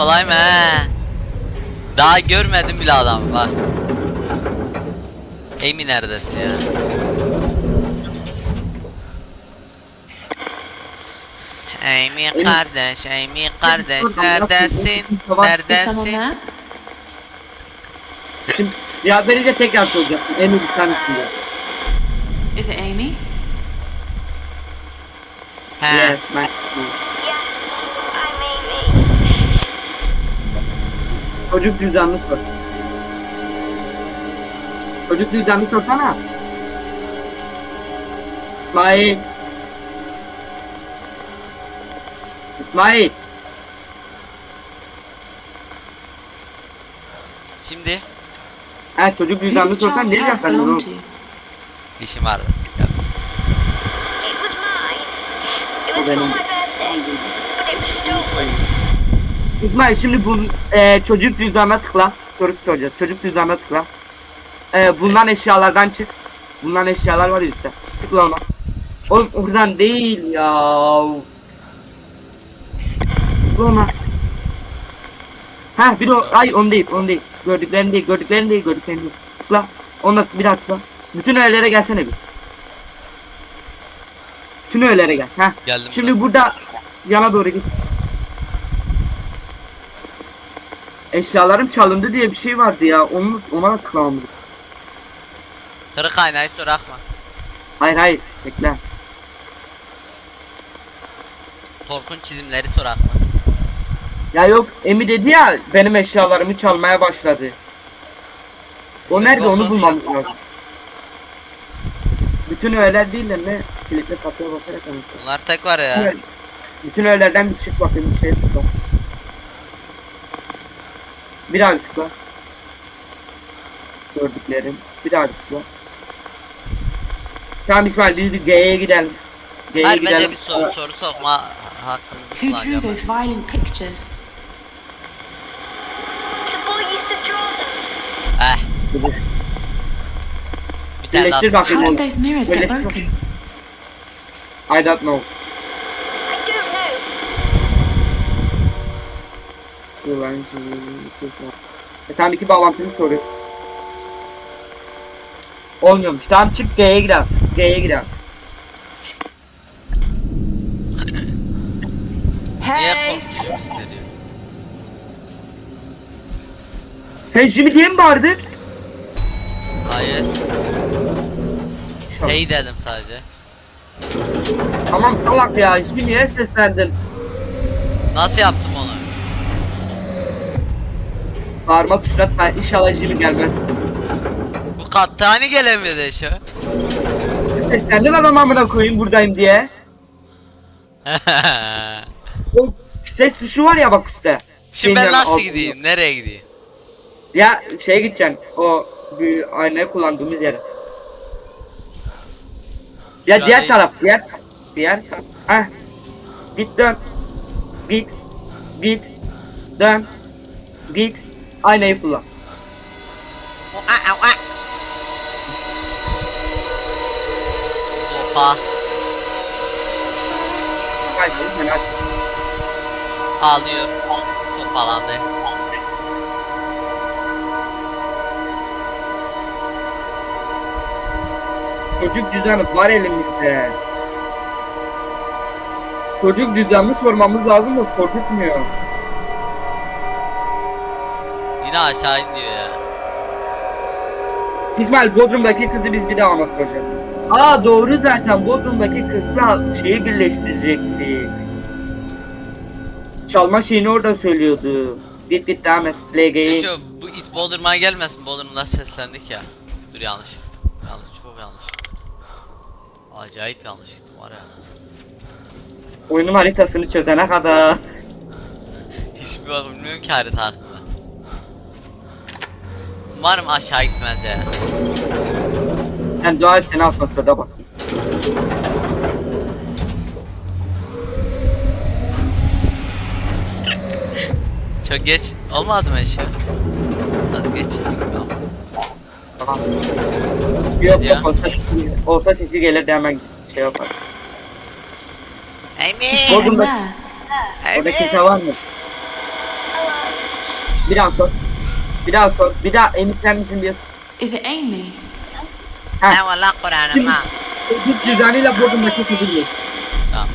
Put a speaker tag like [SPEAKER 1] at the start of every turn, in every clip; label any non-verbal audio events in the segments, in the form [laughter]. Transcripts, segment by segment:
[SPEAKER 1] Kolay mı he? Daha görmedim bile adamı bak. Amy neredesin ya? Amy kardeş, Amy kardeş neredesin? Neredesin?
[SPEAKER 2] Şimdi cevap verince tekrar soracaksın. İyi bir tanesini de.
[SPEAKER 3] Is it Amy?
[SPEAKER 1] He.
[SPEAKER 2] Yes, ben. Çocuk cüzdanını sor. Çocuk cüzdanını sorsana. İsmail. İsmail.
[SPEAKER 1] Şimdi
[SPEAKER 2] Ha çocuk cüzdanını sorsan ne
[SPEAKER 3] belong
[SPEAKER 2] oğlum?
[SPEAKER 3] to?
[SPEAKER 1] işim vardı.
[SPEAKER 4] For
[SPEAKER 2] benim.
[SPEAKER 4] my birthday. But it was stolen.
[SPEAKER 2] İsmail şimdi bu e, çocuk cüzdanına tıkla. Soru soracağız. Çocuk cüzdanına tıkla. E, bulunan eşyalardan çık. Bulunan eşyalar var ya üstte. Tıkla ona. Oğlum oradan değil ya. Tıkla ona. Ha bir o ay onu değil onu değil. Gördüklerini değil gördüklerini değil gördüklerini değil. Tıkla. Ona bir daha tıkla. Bütün öğelere gelsene bir. Bütün öğelere gel. Ha.
[SPEAKER 1] Geldim.
[SPEAKER 2] Şimdi burada yana doğru git. Eşyalarım çalındı diye bir şey vardı ya. Onu ona da tıklamamız.
[SPEAKER 1] Kırık aynayı sorakma.
[SPEAKER 2] Hayır hayır. Bekle.
[SPEAKER 1] Korkunç çizimleri sorakma.
[SPEAKER 2] Ya yok Emi dedi ya benim eşyalarımı çalmaya başladı. O
[SPEAKER 1] İşte
[SPEAKER 2] nerede onu
[SPEAKER 1] korkunç-
[SPEAKER 2] bulmamız lazım. Bütün öğeler değil de ne? Kilitli kapıya bakarak anlatıyor.
[SPEAKER 1] Bunlar tek var ya.
[SPEAKER 2] Bütün öğelerden bir çık bakayım bir şeye tıkla. Bir daha bir tıkla. Gördüklerim. Bir daha bir tıkla. Tamam İsmail biz bir G'ye gidelim. G'ye
[SPEAKER 1] Hayır
[SPEAKER 2] gidelim.
[SPEAKER 1] bence bir soru, soru sokma hakkımızı
[SPEAKER 3] Who drew those violent pictures?
[SPEAKER 4] The boy used to draw them.
[SPEAKER 1] Eh
[SPEAKER 2] Bir-
[SPEAKER 1] tane
[SPEAKER 2] Birleştir
[SPEAKER 1] daha.
[SPEAKER 2] bakayım
[SPEAKER 3] How did those mirrors get
[SPEAKER 2] Birleştir
[SPEAKER 3] broken?
[SPEAKER 2] I don't know.
[SPEAKER 4] I don't know.
[SPEAKER 2] Şimdi- E tamam iki bağlantını soruyor. Olmuyormuş. Tamam çık G'ye gidelim. G'ye gidelim.
[SPEAKER 3] Hey!
[SPEAKER 2] Sen şimdi diye mi bağırdın?
[SPEAKER 1] Hayır. Hey dedim sadece.
[SPEAKER 2] Tamam salak ya. Niye seslendin?
[SPEAKER 1] Nasıl yaptım onu?
[SPEAKER 2] Bağırma tuşuna tıkla. İnşallah Jimmy gelmez.
[SPEAKER 1] Bu katta hani gelemiyordu eşe.
[SPEAKER 2] Seslendin adam amına koyayım buradayım diye. [laughs] O ses tuşu var ya bak üstte.
[SPEAKER 1] Şimdi ben
[SPEAKER 2] Şeyin
[SPEAKER 1] nasıl
[SPEAKER 2] altında.
[SPEAKER 1] gideyim? Nereye gideyim?
[SPEAKER 2] Ya şeye gideceksin. O bir aynayı kullandığımız yere. Ya
[SPEAKER 1] Şu
[SPEAKER 2] diğer
[SPEAKER 1] iyi.
[SPEAKER 2] taraf, diğer diğer taraf. Heh. Git dön. Git. Git. Dön. Git. Aynayı kullan.
[SPEAKER 1] Sopa.
[SPEAKER 2] Hayır, hayır, hayır.
[SPEAKER 1] Ağlıyor. Sopalandı.
[SPEAKER 2] Çocuk cüzdanı var elimizde. Çocuk cüzdanını sormamız lazım da sordurtmuyor.
[SPEAKER 1] Yine aşağı in diyor ya.
[SPEAKER 2] İsmail Bodrum'daki kızı biz bir daha ona soracağız. Aa doğru zaten Bodrum'daki kızla şeyi birleştirecektik. Çalma şeyini orada söylüyordu. Git git devam et. LG'yi.
[SPEAKER 1] Yaşıyor bu it Bodrum'a gelmesin Bodrum'dan seslendik ya. Dur yanlış gittim. Yanlış çok yanlış. Acayip yanlış gittim var ya.
[SPEAKER 2] Oyunun haritasını çözene kadar.
[SPEAKER 1] Hiçbir bilmiyorum ki harita hakkında. Umarım aşağı gitmez ya.
[SPEAKER 2] Sen dua et seni asansörde bas.
[SPEAKER 1] Çok geç olmadı mı eşya? Az geç.
[SPEAKER 2] Tamam. Yok
[SPEAKER 1] Ya.
[SPEAKER 2] yok olsa, olsa sesi gelir de hemen şey yapar.
[SPEAKER 3] Someone
[SPEAKER 2] Bodrum'da-
[SPEAKER 3] there?
[SPEAKER 2] Orada kimse var mı? Bir daha sor. Bir daha sor. Bir daha emin sen misin diye sor.
[SPEAKER 3] Is it Amy?
[SPEAKER 2] Ha.
[SPEAKER 1] Ne valla Kur'an'ım ha.
[SPEAKER 2] Çocuk cüzdanıyla Bodrum'daki kızı birleştir.
[SPEAKER 1] Tamam.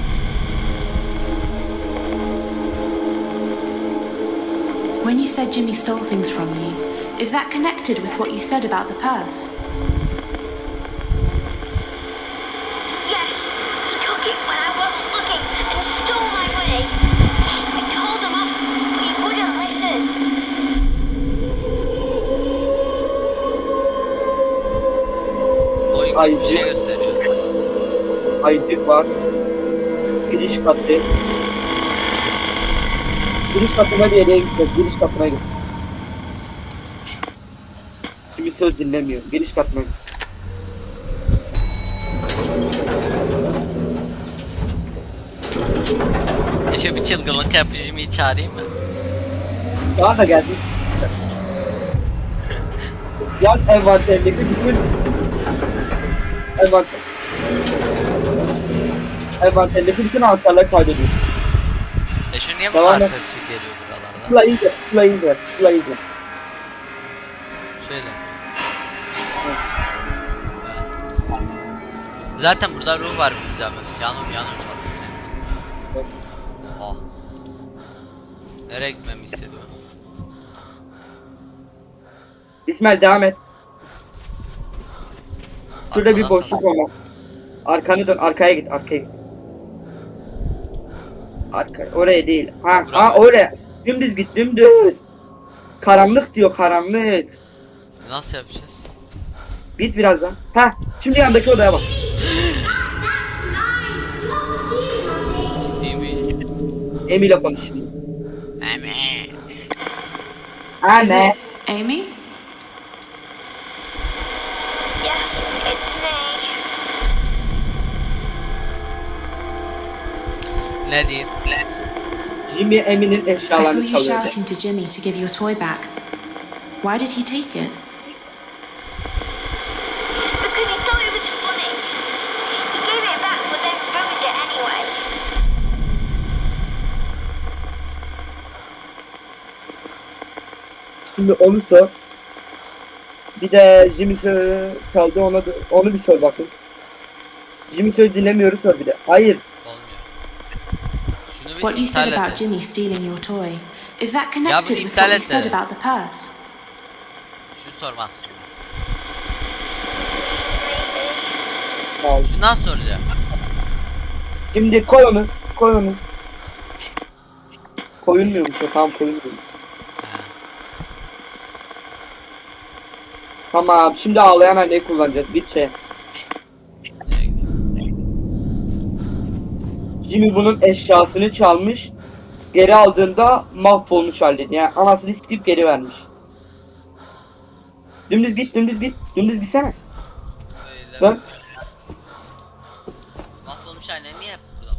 [SPEAKER 3] When you said Jimmy stole things from you, is that connected with what you said about the purse?
[SPEAKER 2] Ay,
[SPEAKER 1] şey
[SPEAKER 2] bir-
[SPEAKER 1] gösteriyor.
[SPEAKER 2] Aydın var. Giriş katı. Giriş katına bir yere gitmek. Giriş katına git. Şimdi söz dinlemiyor. Giriş katına git.
[SPEAKER 1] Şu bir çılgınlık yapıcımı çağırayım mı?
[SPEAKER 2] Daha da geldi. Yan envanterindeki bütün envanter envanterindeki bütün anahtarları kaydediyor.
[SPEAKER 1] E şu niye bu kadar
[SPEAKER 2] et.
[SPEAKER 1] ses geliyor buralardan?
[SPEAKER 2] Sıla indir, sıla indir, sıla indir.
[SPEAKER 1] Şöyle. Zaten burada ruh var zaman. Yanım yanım çalıyor. Oha. Nereye gitmemi istedi o?
[SPEAKER 2] İsmail devam et. Şurada bir boşluk var. Arkanı dön, arkaya git, arkaya git. Arka, oraya değil. Ha, ha oraya. Dümdüz git, dümdüz. Karanlık diyor, karanlık.
[SPEAKER 1] Nasıl yapacağız?
[SPEAKER 2] Git birazdan. Ha, şimdi yandaki odaya bak. Emi ile konuş şimdi.
[SPEAKER 3] Is
[SPEAKER 2] Anne.
[SPEAKER 3] Amy?
[SPEAKER 1] Ne diyeyim?
[SPEAKER 2] Jimmy Emi'nin
[SPEAKER 3] I saw
[SPEAKER 2] eşyalarını
[SPEAKER 3] you
[SPEAKER 2] çalıyordu.
[SPEAKER 3] shouting to Jimmy to give your toy back. Why did he take it?
[SPEAKER 4] Because he thought it was funny. He gave it back, but then ruined it anyway.
[SPEAKER 2] Şimdi onu sor. Bir de Jimmy sö- çaldı ona da, onu bir sor bakın. Jimmy söz dinlemiyoruz sor bir de. Hayır.
[SPEAKER 3] What you said about. Jimmy stealing your toy, is that connected with what you said about the purse?
[SPEAKER 1] Şunu sormak istiyorum. Şundan soracağım.
[SPEAKER 2] Şimdi koy onu. Koy onu. Koyulmuyormuş o tamam koyulmuyormuş.
[SPEAKER 1] He.
[SPEAKER 2] Tamam şimdi ağlayan anneyi kullanacağız. Git şey.
[SPEAKER 1] Nereye gideyim?
[SPEAKER 2] Jimmy bunun eşyasını çalmış. Geri aldığında mahvolmuş halde. Yani anasını sikip geri vermiş. Dümdüz git, dümdüz git. Dümdüz gitsene.
[SPEAKER 1] Öyle
[SPEAKER 2] Ben-
[SPEAKER 1] Mahvolmuş anne niye hep burada?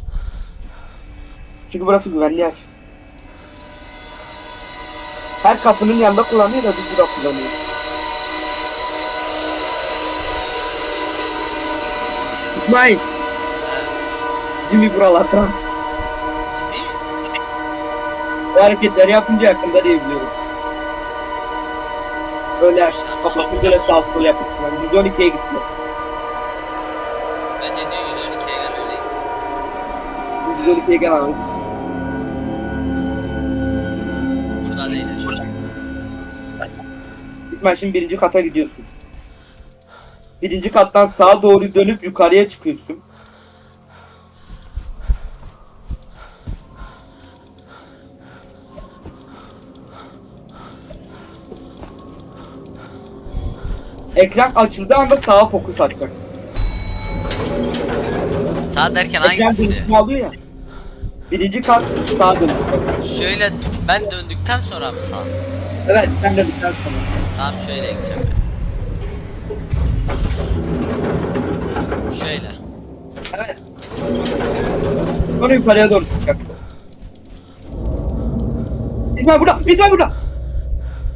[SPEAKER 2] Çünkü burası güvenli yer. Her kapının yanında kullanıyor da biz burada kullanıyoruz. İsmail,
[SPEAKER 1] He.
[SPEAKER 2] Jimmy buralarda.
[SPEAKER 1] Ciddi mi?
[SPEAKER 2] Bu hareketleri yapınca yakında diye biliyorum. Öyle kafasını böyle sağ sol yapıyor. Yani 112'ye gitti.
[SPEAKER 1] Bence diyor 112'ye gel öyle.
[SPEAKER 2] 112'ye gel abi.
[SPEAKER 1] Burada değil de şurada.
[SPEAKER 2] İsmail şimdi birinci kata gidiyorsun. Birinci kattan sağa doğru dönüp yukarıya çıkıyorsun. Ekran açıldığı anda sağa fokus atacak.
[SPEAKER 1] Sağ derken
[SPEAKER 2] Ekran
[SPEAKER 1] hangisi?
[SPEAKER 2] dönüşünü alıyor ya. Birinci kat sağa dönüşü.
[SPEAKER 1] Şöyle ben döndükten sonra mı sağ?
[SPEAKER 2] Evet sen de bitten sonra.
[SPEAKER 1] Tamam şöyle gideceğim ben. Şöyle.
[SPEAKER 2] Evet. Sonra yukarıya doğru çıkacak. İsmail burada! İsmail burada!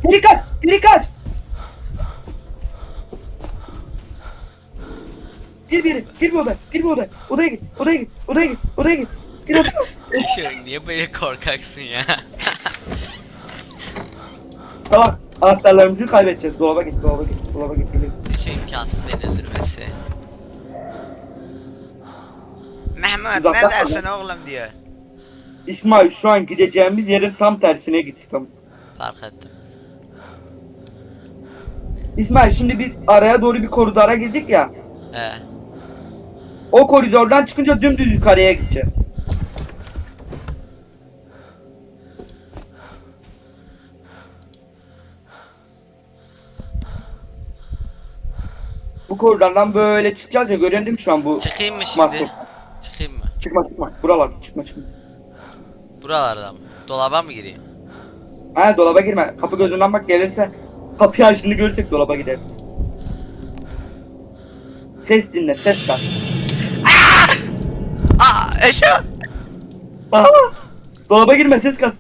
[SPEAKER 2] Geri kaç! Geri kaç! Gir bir yere, gir bir odaya, gir bir odaya. Odaya git, odaya git, odaya git, odaya git. Gir odaya.
[SPEAKER 1] Niye böyle korkaksın ya? [laughs]
[SPEAKER 2] Tamam. Anahtarlarımızı kaybedeceğiz. Dolaba git, dolaba git, dolaba git.
[SPEAKER 1] Bir şey imkansız beni öldürmesi. Mehmet
[SPEAKER 2] Uzaktan
[SPEAKER 1] neredesin oğlum diyor.
[SPEAKER 2] İsmail şu an gideceğimiz yerin tam tersine gittik ama.
[SPEAKER 1] Fark ettim.
[SPEAKER 2] İsmail şimdi biz araya doğru bir koridora girdik ya.
[SPEAKER 1] He.
[SPEAKER 2] O koridordan çıkınca dümdüz yukarıya gideceğiz. Bu koridordan böyle çıkacağız ya mi şu an bu?
[SPEAKER 1] Çıkayım mı şimdi? Çıkayım mı?
[SPEAKER 2] Çıkma çıkma. Buralar çıkma çıkma.
[SPEAKER 1] Buralarda mı? Dolaba mı gireyim?
[SPEAKER 2] Ha dolaba girme. Kapı gözünden bak gelirse kapıyı açtığını görürsek dolaba gideriz. Ses dinle, ses kal.
[SPEAKER 1] Eşya!
[SPEAKER 2] Aa! Dolaba girme, ses kas.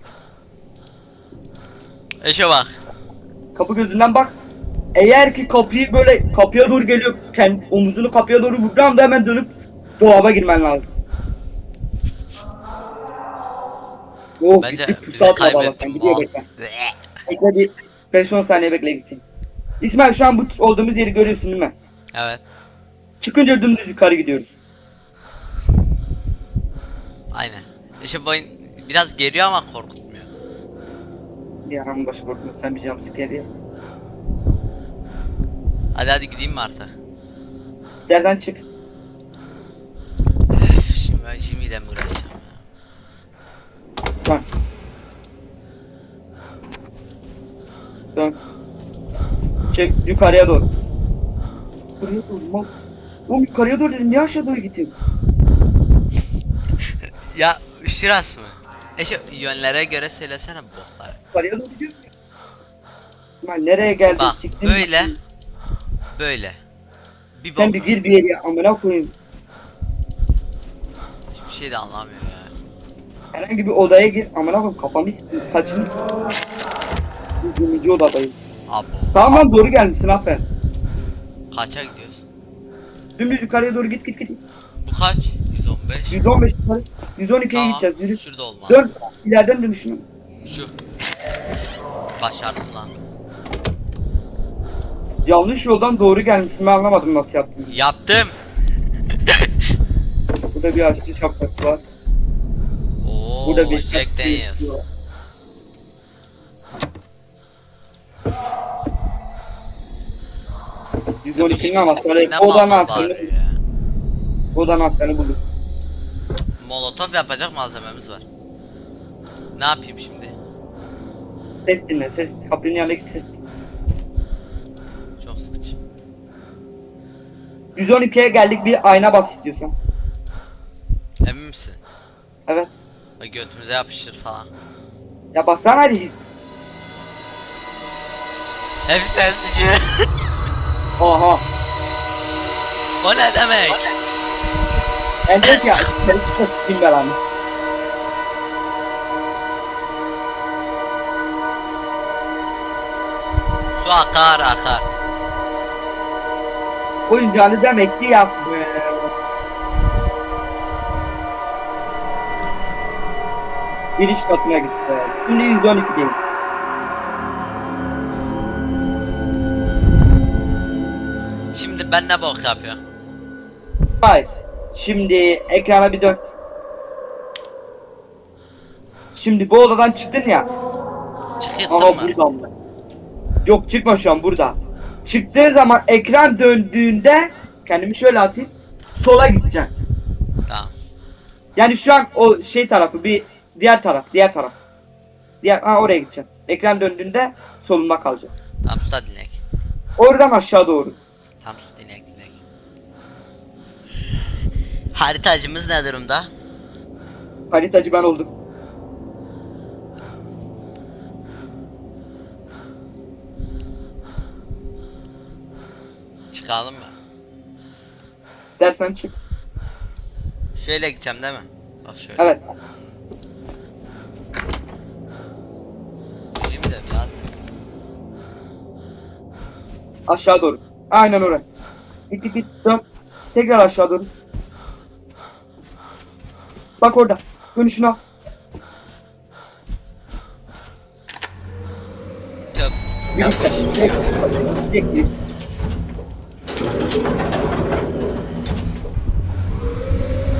[SPEAKER 1] Eşe bak.
[SPEAKER 2] Kapı gözünden bak. Eğer ki kapıyı böyle kapıya doğru geliyor, kendi omuzunu kapıya doğru vurduğu anda hemen dönüp dolaba girmen lazım. Oh
[SPEAKER 1] Bence
[SPEAKER 2] gittik
[SPEAKER 1] bizi
[SPEAKER 2] pusat
[SPEAKER 1] kaybettim.
[SPEAKER 2] Gidiyor bekle. Bekle bir 5-10 saniye bekle gitsin. İsmail şu an bu olduğumuz yeri görüyorsun değil mi?
[SPEAKER 1] Evet.
[SPEAKER 2] Çıkınca dümdüz yukarı gidiyoruz.
[SPEAKER 1] Aynen. Eşe boyun biraz geriyor ama korkutmuyor.
[SPEAKER 2] Bir an başı korkma sen bir jumpscare ye.
[SPEAKER 1] Hadi hadi gideyim mi artık?
[SPEAKER 2] İstersen çık.
[SPEAKER 1] Üf, Şimdi ben Jimmy'yle mi uğraşacağım ya?
[SPEAKER 2] Dön. Dön. Çek yukarıya doğru. Yukarıya doğru. Oğlum yukarıya doğru dedim niye aşağı doğru gittin?
[SPEAKER 1] Ya şurası mı? Eşe yönlere göre söylesene bokları.
[SPEAKER 2] Yukarıya doğru gidiyorum. Lan nereye geldin?
[SPEAKER 1] Bak,
[SPEAKER 2] Siktin
[SPEAKER 1] böyle. Böyle. Bir
[SPEAKER 2] Sen bir gir bir yere amına koyayım.
[SPEAKER 1] Hiçbir şey de anlamıyor ya.
[SPEAKER 2] Herhangi bir odaya gir amına koyayım kafamı siktin. Kaçın. Yirminci odadayım.
[SPEAKER 1] Abo.
[SPEAKER 2] Tamam lan doğru gelmişsin aferin.
[SPEAKER 1] Kaça gidiyorsun?
[SPEAKER 2] Dümdüz yukarıya doğru git git git.
[SPEAKER 1] Bu kaç? 115.
[SPEAKER 2] 115 yukarı. 112'ye
[SPEAKER 1] Tamam.
[SPEAKER 2] gideceğiz yürü.
[SPEAKER 1] Şurada olmaz.
[SPEAKER 2] Dön. İleriden dön şunu.
[SPEAKER 1] Şu. Başardım lan.
[SPEAKER 2] Yanlış yoldan doğru gelmişsin ben anlamadım nasıl yaptın.
[SPEAKER 1] Yaptım. [laughs]
[SPEAKER 2] Burada bir aşçı şapkası var.
[SPEAKER 1] Oo,
[SPEAKER 2] Burada bir
[SPEAKER 1] Jack Daniels.
[SPEAKER 2] var. %12'nin anahtarı. Odanın anahtarını. Odanın anahtarını bulduk.
[SPEAKER 1] Molotof yapacak malzememiz var. Ne yapayım şimdi?
[SPEAKER 2] Ses dinle ses. Kapının yanındaki ses dinle.
[SPEAKER 1] Çok sıkıcı.
[SPEAKER 2] 112'ye geldik bir ayna bas istiyorsan.
[SPEAKER 1] Emin misin?
[SPEAKER 2] Evet.
[SPEAKER 1] Bak götümüze yapışır falan.
[SPEAKER 2] Ya bassana hadi.
[SPEAKER 1] Hep sensici.
[SPEAKER 2] Oha.
[SPEAKER 1] o ne demek?
[SPEAKER 2] Ben ki ya içeri çıkıp sikeyim belanı.
[SPEAKER 1] Su akar akar.
[SPEAKER 2] Oyuncağını demek ki yapmıyor. Giriş katına gitti. Şimdi 112'deyiz.
[SPEAKER 1] Şimdi ben ne bok yapıyorum?
[SPEAKER 2] Hayır. Şimdi ekrana bir dön. Şimdi bu odadan çıktın ya.
[SPEAKER 1] Çıkıttın
[SPEAKER 2] Ama
[SPEAKER 1] mı?
[SPEAKER 2] burada mı? Yok çıkma şu an burada. Çıktığı zaman ekran döndüğünde kendimi şöyle atayım. Sola gideceksin.
[SPEAKER 1] Tamam.
[SPEAKER 2] Yani şu an o şey tarafı bir diğer taraf, diğer taraf. Diğer ha oraya gideceksin. Ekran döndüğünde solunda kalacak.
[SPEAKER 1] Tamam sus da dinlek.
[SPEAKER 2] Oradan aşağı doğru.
[SPEAKER 1] Tamam sus dinlek dinlek. Haritacımız ne durumda?
[SPEAKER 2] Haritacı ben oldum.
[SPEAKER 1] Çıkalım mı?
[SPEAKER 2] Dersen çık.
[SPEAKER 1] Şöyle gideceğim değil mi? Bak şöyle.
[SPEAKER 2] Evet.
[SPEAKER 1] Şimdi de bir.
[SPEAKER 2] Aşağı doğru. Aynen oraya. Git git git dön. Tekrar aşağı doğru. Bak orada. Dönüşünü al.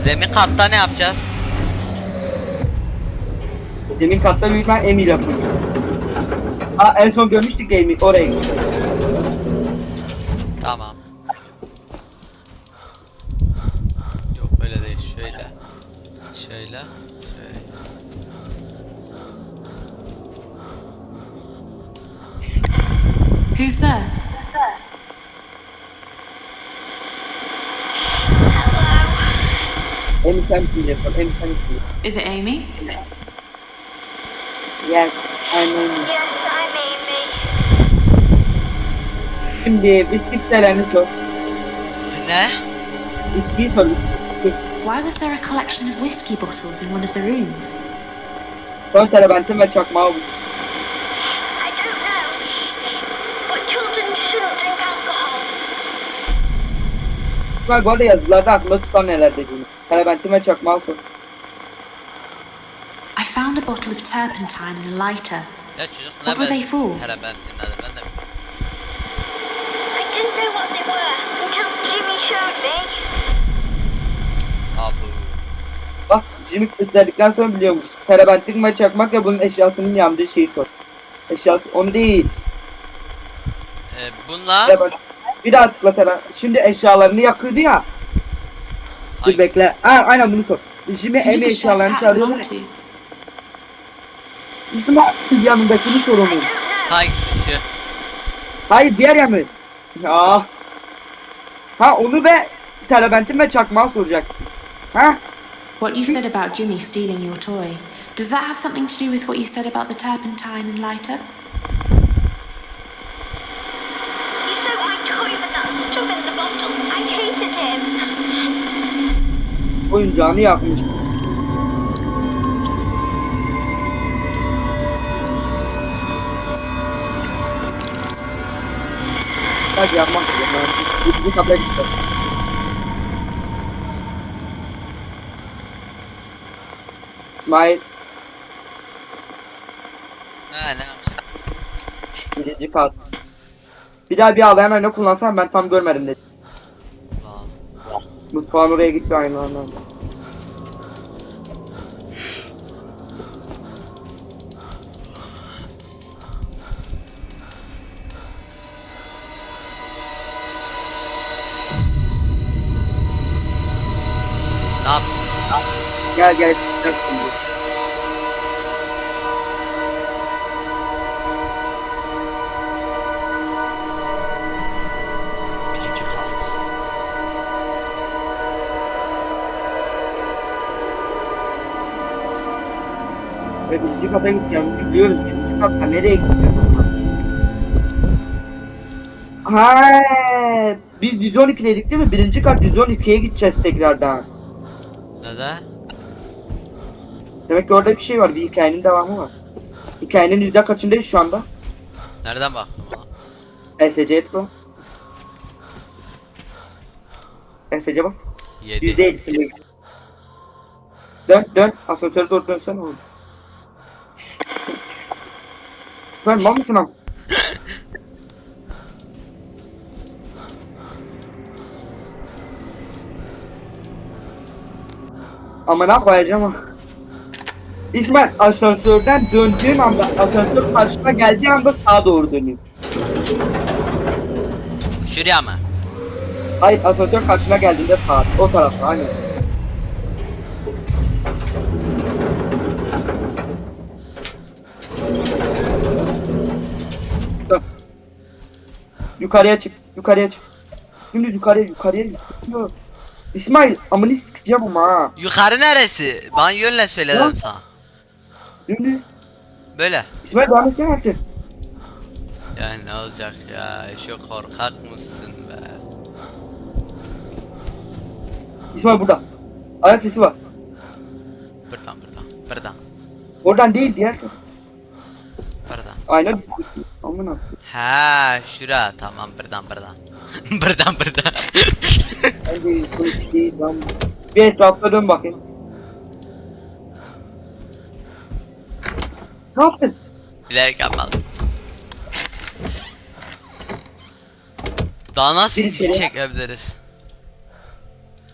[SPEAKER 1] Zemin katta ne yapacağız?
[SPEAKER 2] Demin katta büyük ben Emil yapıyor. Aa en son görmüştük Emil oraya gitti.
[SPEAKER 1] Tamam. Yok öyle değil. Şöyle. Şöyle. Şöyle.
[SPEAKER 3] Who's there?
[SPEAKER 2] Emil sen misin diye sor. Emil sen misin diye.
[SPEAKER 3] Is it Amy?
[SPEAKER 2] Yes, aynen.
[SPEAKER 4] Yes, I'm Amy.
[SPEAKER 2] Şimdi viski sitelerini sor.
[SPEAKER 1] Ne?
[SPEAKER 2] Viskiyi sor. viski.
[SPEAKER 3] Why was there a collection of whiskey bottles in one of the rooms?
[SPEAKER 2] Son terebentin ve çakmağı bul. İsmail bu arada yazılarda aklında tutan neler dediğini. Terebentin ve çakmağı sor.
[SPEAKER 3] I found a bottle of turpentine and a lighter.
[SPEAKER 1] Ya çocuk
[SPEAKER 3] What were they for?
[SPEAKER 1] Terebentin nedir ben de bilmiyorum.
[SPEAKER 4] I didn't know what they were until Jimmy showed me.
[SPEAKER 1] Abu.
[SPEAKER 2] Bak Jimmy istedikten sonra biliyormuş. Terebentin ve çakmak ya bunun eşyasının yandığı şeyi sor. Eşyası onu değil.
[SPEAKER 1] Ee, bunlar
[SPEAKER 2] Terebent- Bir daha tıkla tere. Şimdi eşyalarını yakıyordu ya. Dur
[SPEAKER 1] Hangisi?
[SPEAKER 2] bekle. Ha, aynen bunu sor.
[SPEAKER 3] The chef's
[SPEAKER 2] eşyalarını
[SPEAKER 3] hat
[SPEAKER 2] çağırıyor.
[SPEAKER 3] belong to?
[SPEAKER 2] İsmail yanındakini sor onu.
[SPEAKER 1] Hangisi şu?
[SPEAKER 2] Hayır diğer yanı. Ya. Ha onu ve terebentin ve çakmağı soracaksın. Ha?
[SPEAKER 3] What you said about Jimmy stealing your toy. Does that have something to do with what you said about the turpentine and lighter?
[SPEAKER 4] He stole my toy but not stuff in the bottle. I hated him.
[SPEAKER 2] Oyuncağını yapmış. Hadi yapmak üzere. Yedinci kapıya gitti. İsmail,
[SPEAKER 1] Ha ne yapacağım?
[SPEAKER 2] birinci kat. Bir daha bir ağlayan ayna kullansan ben tam görmedim dedi. Mutfağın oraya gitti aynı anda.
[SPEAKER 1] Ne yap?
[SPEAKER 2] Gel gel.
[SPEAKER 1] Birinci
[SPEAKER 2] kata gideceğimizi biliyoruz. Birinci katta nereye gideceğiz? Ha, biz 112'deydik değil mi? Birinci kat 112'ye gideceğiz tekrardan.
[SPEAKER 1] Neden?
[SPEAKER 2] Demek ki orada bir şey var. Bir hikayenin devamı var. Hikayenin yüzde kaçındayız şu anda?
[SPEAKER 1] Nereden baktım ona?
[SPEAKER 2] SC'ye tıkla. SC bas.
[SPEAKER 1] Yedi.
[SPEAKER 2] Yüzde yedisinde. Dön dön. Asansöre doğru dönsen oğlum. Ben mal mısın lan? Amına koyacağım. İsmail asansörden döndüğün anda asansör karşına geldiği anda sağa doğru dönüyor.
[SPEAKER 1] Şuraya mı?
[SPEAKER 2] Hayır asansör karşına geldiğinde sağa. O tarafa aynen. Yukarıya çık. Yukarıya çık. Şimdi yukarıya yukarıya yukarıya. İsmail amını sıkacağım ama ha.
[SPEAKER 1] Yukarı neresi? Bana yönle söyledim
[SPEAKER 2] Lan.
[SPEAKER 1] sana.
[SPEAKER 2] Dümdüz.
[SPEAKER 1] Böyle.
[SPEAKER 2] İsmail devam etsene artık.
[SPEAKER 1] Ya ne olacak ya? Şu korkak mısın be?
[SPEAKER 2] İsmail burada. Ayak sesi var.
[SPEAKER 1] Buradan buradan. Buradan.
[SPEAKER 2] Oradan değil diğer taraf. Aynen. Amına.
[SPEAKER 1] Ha şura tamam buradan buradan. [laughs] buradan buradan.
[SPEAKER 2] Şey lan. [laughs] Bir etrafta dön bakayım. Ne yaptın?
[SPEAKER 1] Bilerek yapmadım. Daha nasıl
[SPEAKER 2] Bir
[SPEAKER 1] ilgi
[SPEAKER 2] içeri.
[SPEAKER 1] çekebiliriz?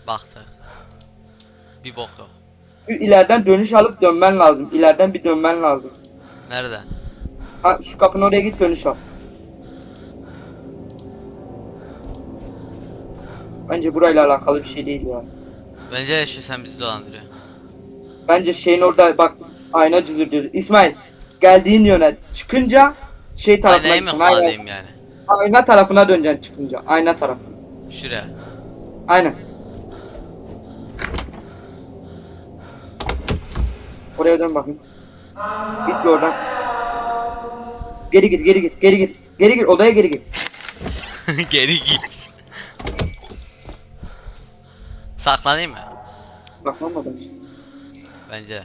[SPEAKER 1] Baktık. Bir bok yok.
[SPEAKER 2] İleriden dönüş alıp dönmen lazım. İleriden bir dönmen lazım.
[SPEAKER 1] Nerede?
[SPEAKER 2] Ha, şu kapının oraya git dönüş al. Bence burayla alakalı bir şey değil ya.
[SPEAKER 1] Bence de şu sen bizi dolandırıyor.
[SPEAKER 2] Bence şeyin orada bak ayna cızır cızır. İsmail geldiğin yöne çıkınca şey tarafına
[SPEAKER 1] Aynayı mı.
[SPEAKER 2] Aynen.
[SPEAKER 1] kovalayayım yani?
[SPEAKER 2] Ayna tarafına döneceksin çıkınca. Ayna tarafı.
[SPEAKER 1] Şuraya.
[SPEAKER 2] Aynen. Oraya dön bakayım. Git bir oradan. Geri git, geri git, geri git. Geri git, odaya geri git. [laughs]
[SPEAKER 1] Geri git. Saklanayım mı?
[SPEAKER 2] Baklanmadan.
[SPEAKER 1] Bence.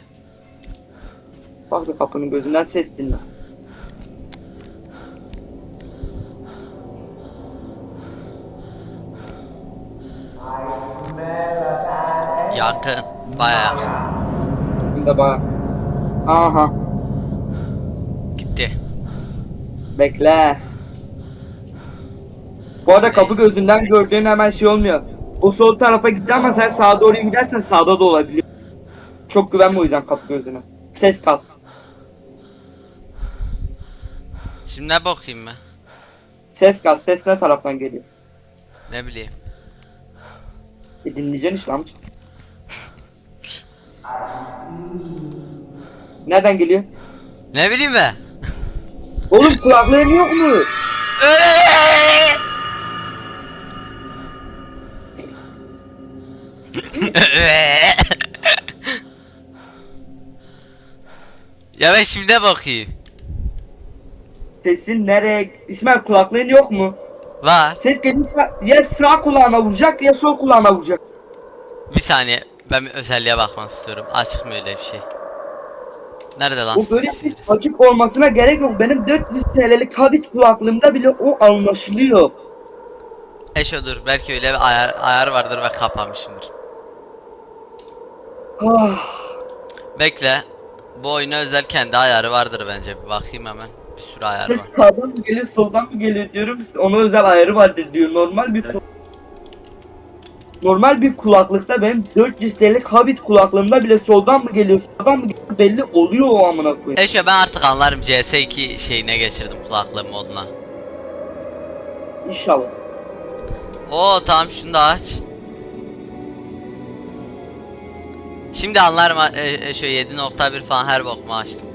[SPEAKER 2] Bak bir kapının gözünden ses dinle.
[SPEAKER 1] Yakın. Bayağı yakın.
[SPEAKER 2] Şimdi bak. Aha.
[SPEAKER 1] Gitti.
[SPEAKER 2] Bekle. Bu arada kapı gözünden gördüğün hemen şey olmuyor. O sol tarafa gitti ama sen sağa doğru gidersen sağda da olabilir. Çok güvenme o yüzden kapı gözüne. Ses kas.
[SPEAKER 1] Şimdi ne bakayım ben?
[SPEAKER 2] Ses kas. Ses ne taraftan geliyor?
[SPEAKER 1] Ne bileyim.
[SPEAKER 2] E dinleyeceksin işte amca. [laughs] Nereden geliyor?
[SPEAKER 1] Ne bileyim ben?
[SPEAKER 2] Oğlum kulaklığın yok mu?
[SPEAKER 1] ya ben şimdi bakayım.
[SPEAKER 2] Sesin nereye? İsmail kulaklığın yok mu?
[SPEAKER 1] Var.
[SPEAKER 2] Ses gelirse ya sağ kulağına vuracak ya sol kulağına vuracak.
[SPEAKER 1] Bir saniye. Ben bir özelliğe bakmak istiyorum. Açık mı öyle bir şey? Nerede lan?
[SPEAKER 2] O böyle bir açık olmasına gerek yok. Benim 400 TL'lik habit kulaklığımda bile o anlaşılıyor.
[SPEAKER 1] Eşo dur. Belki öyle bir ayar, ayar vardır ve kapamışımdır.
[SPEAKER 2] Ah,
[SPEAKER 1] Bekle. Bu oyuna özel kendi ayarı vardır bence. Bir bakayım hemen. Bir sürü ayarı
[SPEAKER 2] ses
[SPEAKER 1] var.
[SPEAKER 2] sağdan mı geliyor soldan mı geliyor diyorum. Ona özel ayarı vardır diyor. Normal bir Normal bir kulaklıkta benim 400 TL'lik habit kulaklığımda bile soldan mı geliyor sağdan mı geliyor belli oluyor o amına koyayım.
[SPEAKER 1] Eşo ben artık anlarım CS2 şeyine geçirdim kulaklığı moduna.
[SPEAKER 2] İnşallah.
[SPEAKER 1] Oo tamam şunu da aç. Şimdi anlarım e, e, şu 7.1 falan her bokma açtım.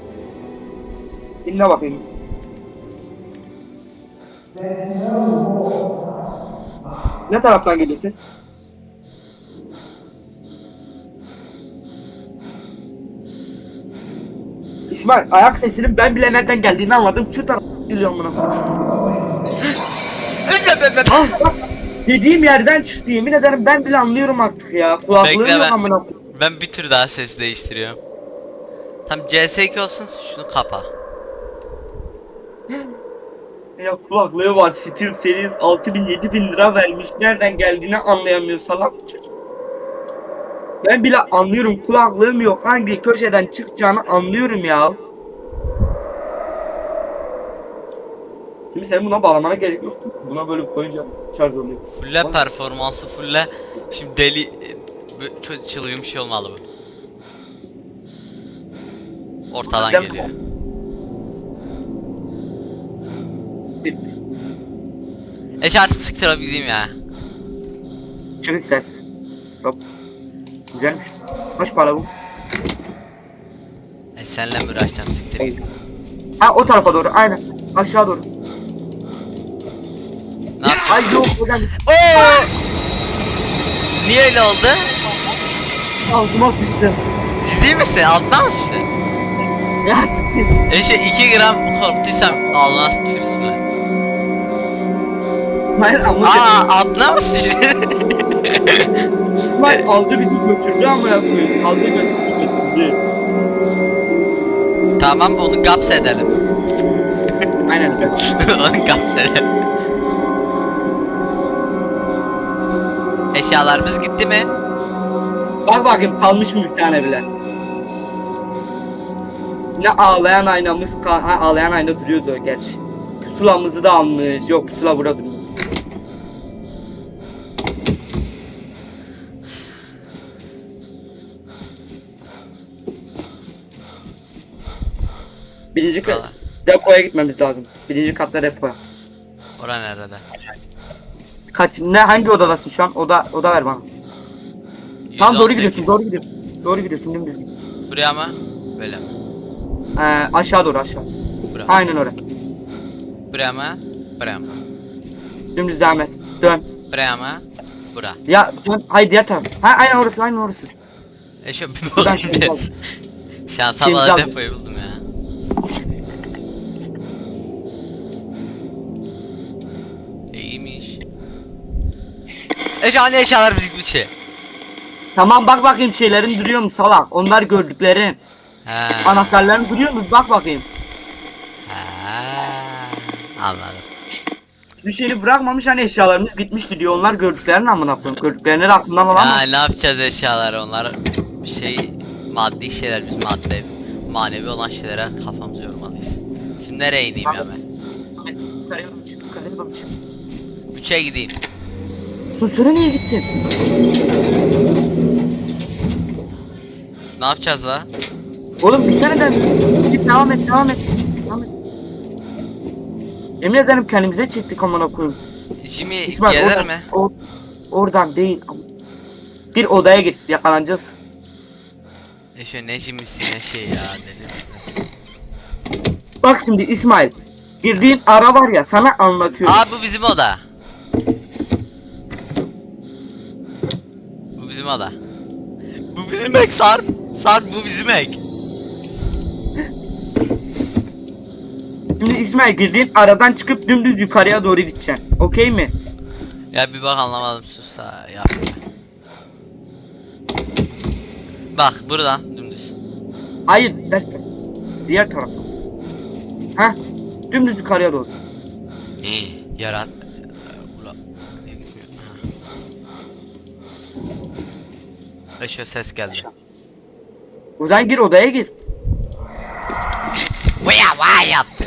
[SPEAKER 2] Dinle bakayım. Ne taraftan geliyor ses? İsmail ayak sesinin ben bile nereden geldiğini anladım. Şu taraftan geliyor amına koyayım. Dediğim yerden çıktı yemin ederim ben bile anlıyorum artık ya. Kulaklığım
[SPEAKER 1] Bekle
[SPEAKER 2] yok
[SPEAKER 1] ben-
[SPEAKER 2] amına koyayım.
[SPEAKER 1] Ben bir tür daha ses değiştiriyorum. Tam CS2 olsun şunu kapa. [gasps]
[SPEAKER 2] Ya kulaklığı var. Steel Series 6000 7000 lira vermiş. Nereden geldiğini anlayamıyor salak çocuk. Ben bile anlıyorum kulaklığım yok. Hangi köşeden çıkacağını anlıyorum ya. Şimdi senin buna bağlamana gerek yok. Buna böyle koyunca şarj oluyor.
[SPEAKER 1] Fulle performansı fulle. Şimdi deli çok çılgın bir şey olmalı bu. Ortadan
[SPEAKER 2] Dem-
[SPEAKER 1] geliyor. Eş artık gideyim ya.
[SPEAKER 2] Çık istersen. Hop. Güzelmiş. Kaç para bu?
[SPEAKER 1] E senle mi uğraşacağım siktir git.
[SPEAKER 2] Ha o tarafa doğru aynen. Aşağı doğru.
[SPEAKER 1] Ne?
[SPEAKER 2] Ay yok oradan
[SPEAKER 1] Oo! Niye öyle oldu?
[SPEAKER 2] altıma sıçtım.
[SPEAKER 1] Ciddi misin? Alttan mı sıçtın?
[SPEAKER 2] Ya siktir.
[SPEAKER 1] Eşe 2 gram korktuysam alnına sıçtırsın lan.
[SPEAKER 2] Hayır ama
[SPEAKER 1] Aa altına mı sıçtın? [laughs]
[SPEAKER 2] İsmail aldı bizi götürdü ama yapıyor. Aldı götürdü götürdü.
[SPEAKER 1] tamam onu gaps edelim.
[SPEAKER 2] Aynen. [laughs]
[SPEAKER 1] onu gaps edelim. Eşyalarımız gitti mi?
[SPEAKER 2] Bak bakayım kalmış mı bir tane bile. Ne ağlayan aynamız ha, ağlayan ayna duruyordu gerçi. pusulamızı da almış. Yok pusula burada duruyor. Birinci kat
[SPEAKER 1] Buralar.
[SPEAKER 2] depoya gitmemiz lazım. Birinci katta depoya.
[SPEAKER 1] Ora nerede?
[SPEAKER 2] Kaç ne hangi odadasın şu an? Oda oda ver bana. Tamam doğru
[SPEAKER 1] 118.
[SPEAKER 2] gidiyorsun, doğru gidiyorsun. Doğru gidiyorsun dümdüz git.
[SPEAKER 1] Buraya mı? Böyle mi?
[SPEAKER 2] Ee, aşağı doğru aşağı.
[SPEAKER 1] Buraya.
[SPEAKER 2] Aynen oraya.
[SPEAKER 1] Buraya mı? Buraya mı?
[SPEAKER 2] Dümdüz devam et. Dön.
[SPEAKER 1] Buraya mı? Bura.
[SPEAKER 2] Ya dön. Hayır diğer taraf. Ha aynen orası aynen orası.
[SPEAKER 1] E şu bir
[SPEAKER 2] Buradan [laughs] şimdi
[SPEAKER 1] gidiyoruz. Şansa
[SPEAKER 2] Şimdi
[SPEAKER 1] bağlı
[SPEAKER 2] al.
[SPEAKER 1] depoyu buldum ya. Eşya hani eşyalar bizim bir şey.
[SPEAKER 2] Tamam bak bakayım şeylerin duruyor mu salak? Onlar gördüklerin.
[SPEAKER 1] He.
[SPEAKER 2] Anahtarların duruyor mu? Bak bakayım.
[SPEAKER 1] He. Anladım.
[SPEAKER 2] Bir şeyini bırakmamış hani eşyalarımız gitmişti diyor. Onlar gördüklerini amına koyayım. Gördüklerini de aklından
[SPEAKER 1] Ya ne yapacağız eşyaları onlar şey maddi şeyler biz madde manevi olan şeylere kafamızı yormalıyız. Şimdi nereye ineyim ya ben? Üçe gideyim.
[SPEAKER 2] Susura niye gittin?
[SPEAKER 1] Ne yapacağız la?
[SPEAKER 2] Oğlum bir seneden git devam et devam et. Devam et. Emin ederim kendimize çektik amına koyayım.
[SPEAKER 1] Jimmy
[SPEAKER 2] İsmail
[SPEAKER 1] gelir
[SPEAKER 2] oradan,
[SPEAKER 1] mi?
[SPEAKER 2] o- oradan değil. Bir odaya git yakalanacağız.
[SPEAKER 1] E şu ne Jimmy'si ne şey ya deli misin?
[SPEAKER 2] Bak şimdi İsmail. Girdiğin ara var ya sana anlatıyorum.
[SPEAKER 1] Aa bu bizim oda. Bu bizim oda. Bu bizim ek Sarp. Sarp bu bizim ek.
[SPEAKER 2] Şimdi İsmail girdiğin aradan çıkıp dümdüz yukarıya doğru gideceksin. Okey mi?
[SPEAKER 1] Ya bir bak anlamadım sus ha ya. Bak buradan dümdüz.
[SPEAKER 2] Hayır dersen. Diğer tarafa. Heh. Dümdüz yukarıya doğru.
[SPEAKER 1] İyi yarat. Eşo ses geldi.
[SPEAKER 2] Zaman gir odaya gir.
[SPEAKER 1] Vaya vay yaptı.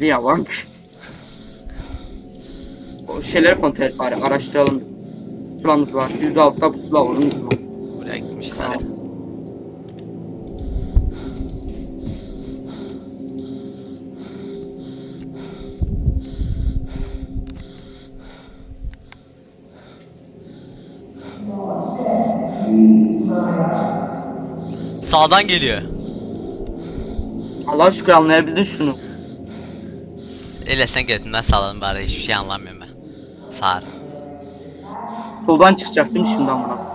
[SPEAKER 2] Diye var. O şeyleri kontrol bari araştıralım. Pusulamız var. 106'da pusula var. unutma.
[SPEAKER 1] Buraya gitmişler.
[SPEAKER 2] Tamam.
[SPEAKER 1] Sağdan geliyor.
[SPEAKER 2] Allah şükür anlayabildin şunu.
[SPEAKER 1] Öyle sen götünden sağladın bari hiçbir şey anlamıyorum ben. Sağır.
[SPEAKER 2] Soldan çıkacaktım şimdi amına.